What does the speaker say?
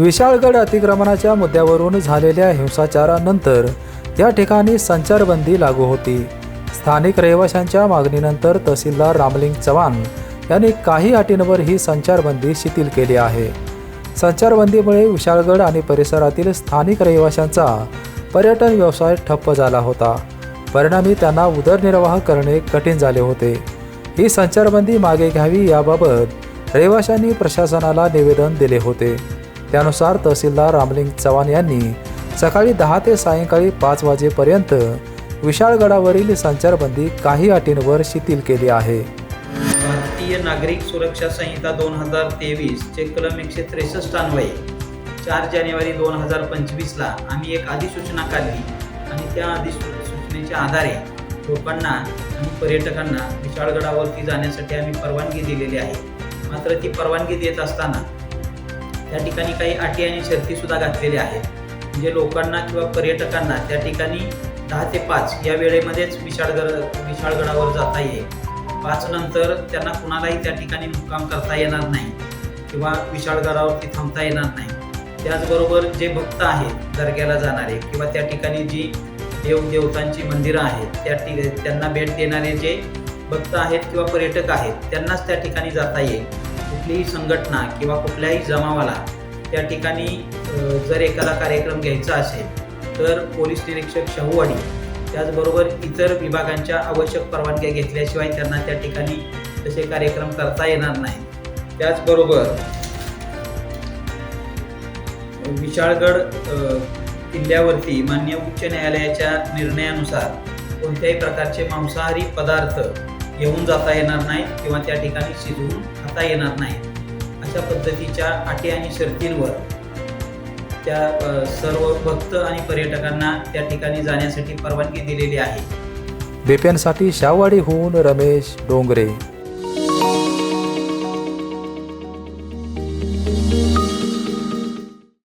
विशाळगड अतिक्रमणाच्या मुद्द्यावरून झालेल्या हिंसाचारानंतर या ठिकाणी संचारबंदी लागू होती. स्थानिक रहिवाशांच्या मागणीनंतर तहसीलदार रामलिंग चव्हाण यांनी काही अटींवर ही संचारबंदी शिथिल केली आहे. संचारबंदीमुळे विशाळगड आणि परिसरातील स्थानिक रहिवाशांचा पर्यटन व्यवसाय ठप्प झाला होता. परिणामी त्यांना उदरनिर्वाह करणे कठीण झाले होते. ही संचारबंदी मागे घ्यावी याबाबत रहिवाशांनी प्रशासनाला निवेदन दिले होते. त्यानुसार तहसीलदार रामलिंग चव्हाण यांनी सकाळी दहा ते सायंकाळी पाच वाजेपर्यंत विशाळगडावरील संचारबंदी काही अटींवर शिथिल केली आहे. भारतीय नागरिक सुरक्षा संहिता दोन हजार तेवीसचे कलम एकशे त्रेसष्ट अन्वये. चार जानेवारी दोन हजार पंचवीसला आम्ही एक अधिसूचना काढली आणि त्या अधिसूचनेच्या आधारे लोकांना आणि पर्यटकांना विशाळगडावरती जाण्यासाठी आम्ही परवानगी दिलेली आहे. मात्र ती परवानगी देत असताना त्या ठिकाणी काही अटी आणि शर्तीसुद्धा घातलेल्या आहेत. म्हणजे लोकांना किंवा पर्यटकांना त्या ठिकाणी दहा ते पाच या वेळेमध्येच विशाळगड विशाळगडावर जाता येईल. पाच नंतर त्यांना कुणालाही त्या ठिकाणी मुक्काम करता येणार नाही किंवा विशाळगडावरती थांबता येणार नाही. त्याचबरोबर जे भक्त आहेत दर्ग्याला जाणारे किंवा त्या ठिकाणी जी देवदेवतांची मंदिरं आहेत त्या ठि त्यांना भेट देणारे जे भक्त आहेत किंवा पर्यटक आहेत त्यांनाच त्या ठिकाणी जाता येईल. कुठलीही संघटना किंवा कुठल्याही जमावाला त्या ठिकाणी जर एखादा कार्यक्रम घ्यायचा असेल तर पोलीस निरीक्षक शाहूवाडी त्याचबरोबर इतर विभागांच्या आवश्यक परवानग्या घेतल्याशिवाय त्यांना त्या ठिकाणी तसे कार्यक्रम करता येणार नाही त्याचबरोबर विशाळगड किल्ल्यावरती मान्य उच्च न्यायालयाच्या निर्णयानुसार कोणत्याही प्रकारचे मांसाहारी पदार्थ घेऊन जाता येणार नाहीत किंवा त्या ठिकाणी शिजवून खाता येणार नाहीत अशा पद्धतीच्या अटी आणि शर्तींवर त्या सर्व भक्त आणि पर्यटकांना त्या ठिकाणी जाण्यासाठी परवानगी दिलेली आहे. बेपेनसाठी शाहवाडीहून रमेश डोंगरे.